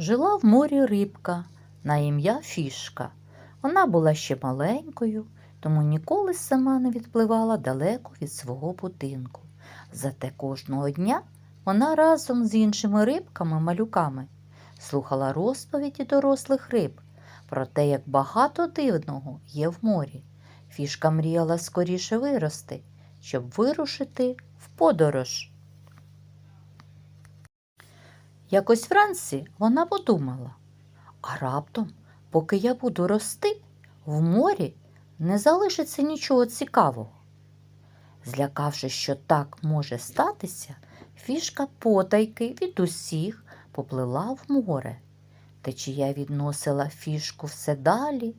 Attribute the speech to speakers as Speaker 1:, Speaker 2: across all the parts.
Speaker 1: Жила в морі рибка на ім'я Фішка. Вона була ще маленькою, тому ніколи сама не відпливала далеко від свого будинку. Зате кожного дня вона разом з іншими рибками-малюками слухала розповіді дорослих риб про те, як багато дивного є в морі. Фішка мріяла скоріше вирости, щоб вирушити в подорож. Якось вранці вона подумала, а раптом, поки я буду рости, в морі не залишиться нічого цікавого. Злякавшись, що так може статися, фішка потайки від усіх поплила в море. Течія відносила фішку все далі,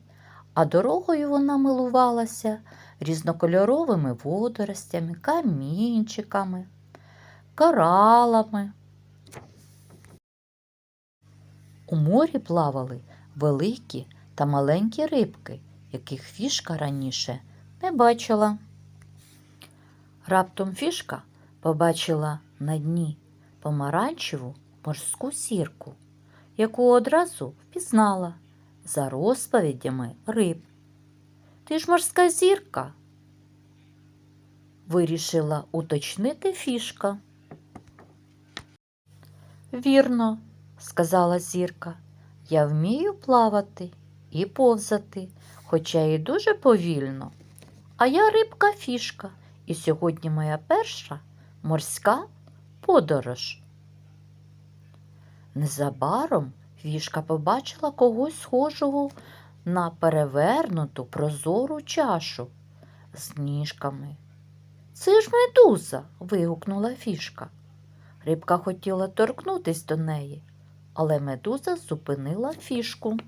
Speaker 1: а дорогою вона милувалася різнокольоровими водоростями, камінчиками, коралами. У морі плавали великі та маленькі рибки, яких фішка раніше не бачила. Раптом фішка побачила на дні помаранчеву морську сірку, яку одразу впізнала за розповідями риб. Ти ж морська зірка, вирішила уточнити фішка. Вірно, сказала зірка, я вмію плавати і повзати, хоча і дуже повільно. А я рибка фішка, і сьогодні моя перша морська подорож. Незабаром фішка побачила когось схожого на перевернуту прозору чашу з ніжками. Це ж медуза. вигукнула фішка. Рибка хотіла торкнутись до неї, але медуза зупинила фішку.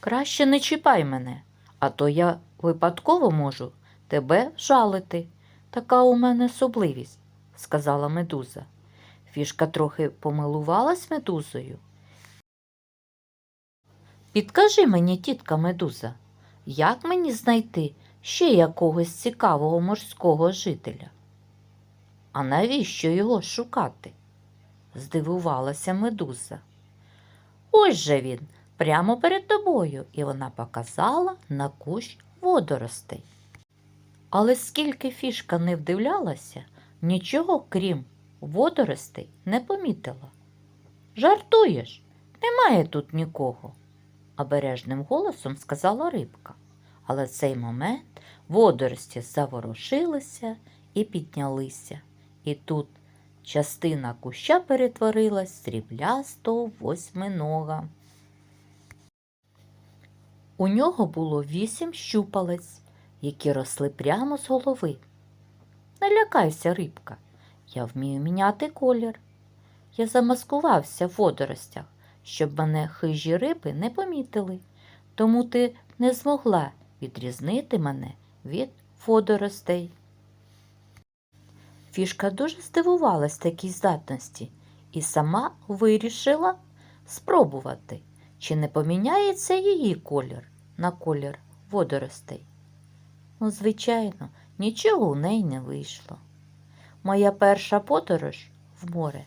Speaker 1: Краще не чіпай мене, а то я випадково можу тебе жалити. Така у мене особливість, сказала медуза. Фішка трохи помилувалась медузою. Підкажи мені, тітка медуза, як мені знайти ще якогось цікавого морського жителя? А навіщо його шукати? Здивувалася медуза. Ось же він, прямо перед тобою, і вона показала на кущ водоростей. Але скільки фішка не вдивлялася, нічого крім водоростей не помітила. Жартуєш, немає тут нікого, обережним голосом сказала рибка. Але в цей момент водорості заворушилися і піднялися. І тут частина куща перетворилась в сріблястого восьминога. У нього було вісім щупалець, які росли прямо з голови. Не лякайся, рибка, я вмію міняти колір. Я замаскувався в водоростях, щоб мене хижі риби не помітили, тому ти не змогла відрізнити мене від водоростей. Фішка дуже здивувалась такій здатності і сама вирішила спробувати, чи не поміняється її колір на колір водоростей. Ну, звичайно, нічого у неї не вийшло. Моя перша подорож в море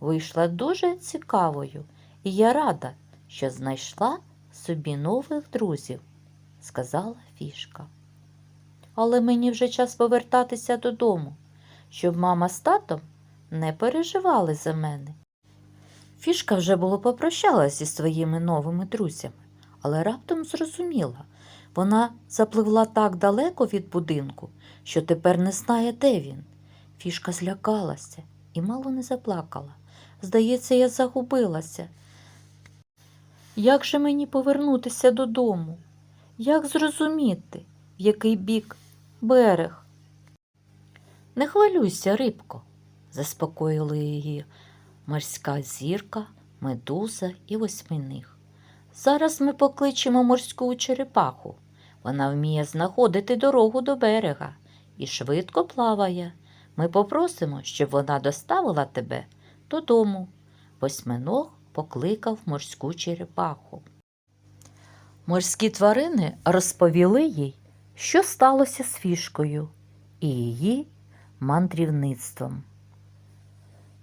Speaker 1: вийшла дуже цікавою, і я рада, що знайшла собі нових друзів, сказала фішка. Але мені вже час повертатися додому, щоб мама з татом не переживали за мене. Фішка вже було попрощалась зі своїми новими друзями, але раптом зрозуміла, вона запливла так далеко від будинку, що тепер не знає, де він. Фішка злякалася і мало не заплакала. Здається, я загубилася. Як же мені повернутися додому? Як зрозуміти, в який бік берег? Не хвилюйся, рибко, заспокоїли її морська зірка, медуза і восьминих. Зараз ми покличемо морську черепаху. Вона вміє знаходити дорогу до берега і швидко плаває. Ми попросимо, щоб вона доставила тебе додому. Восьминог покликав морську черепаху. Морські тварини розповіли їй, що сталося з фішкою і її мандрівництвом.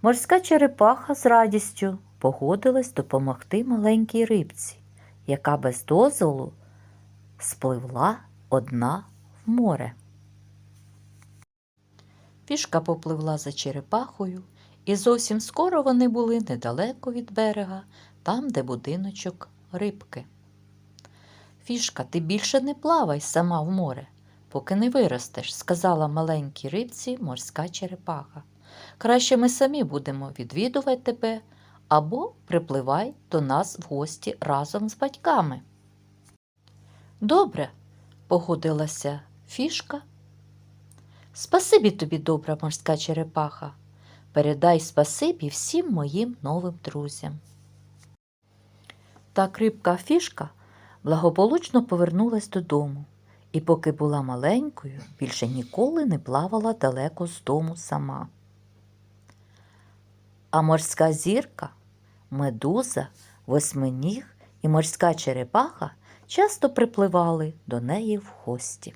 Speaker 1: Морська черепаха з радістю погодилась допомогти маленькій рибці, яка без дозволу спливла одна в море. Фішка попливла за черепахою, і зовсім скоро вони були недалеко від берега, там, де будиночок рибки. Фішка, ти більше не плавай сама в море, поки не виростеш, сказала маленькій рибці морська черепаха. Краще ми самі будемо відвідувати тебе або припливай до нас в гості разом з батьками. Добре, погодилася фішка. Спасибі тобі, добра морська черепаха. Передай спасибі всім моїм новим друзям. Так рибка фішка благополучно повернулась додому і, поки була маленькою, більше ніколи не плавала далеко з дому сама. А морська зірка, медуза, восьминіг і морська черепаха часто припливали до неї в гості.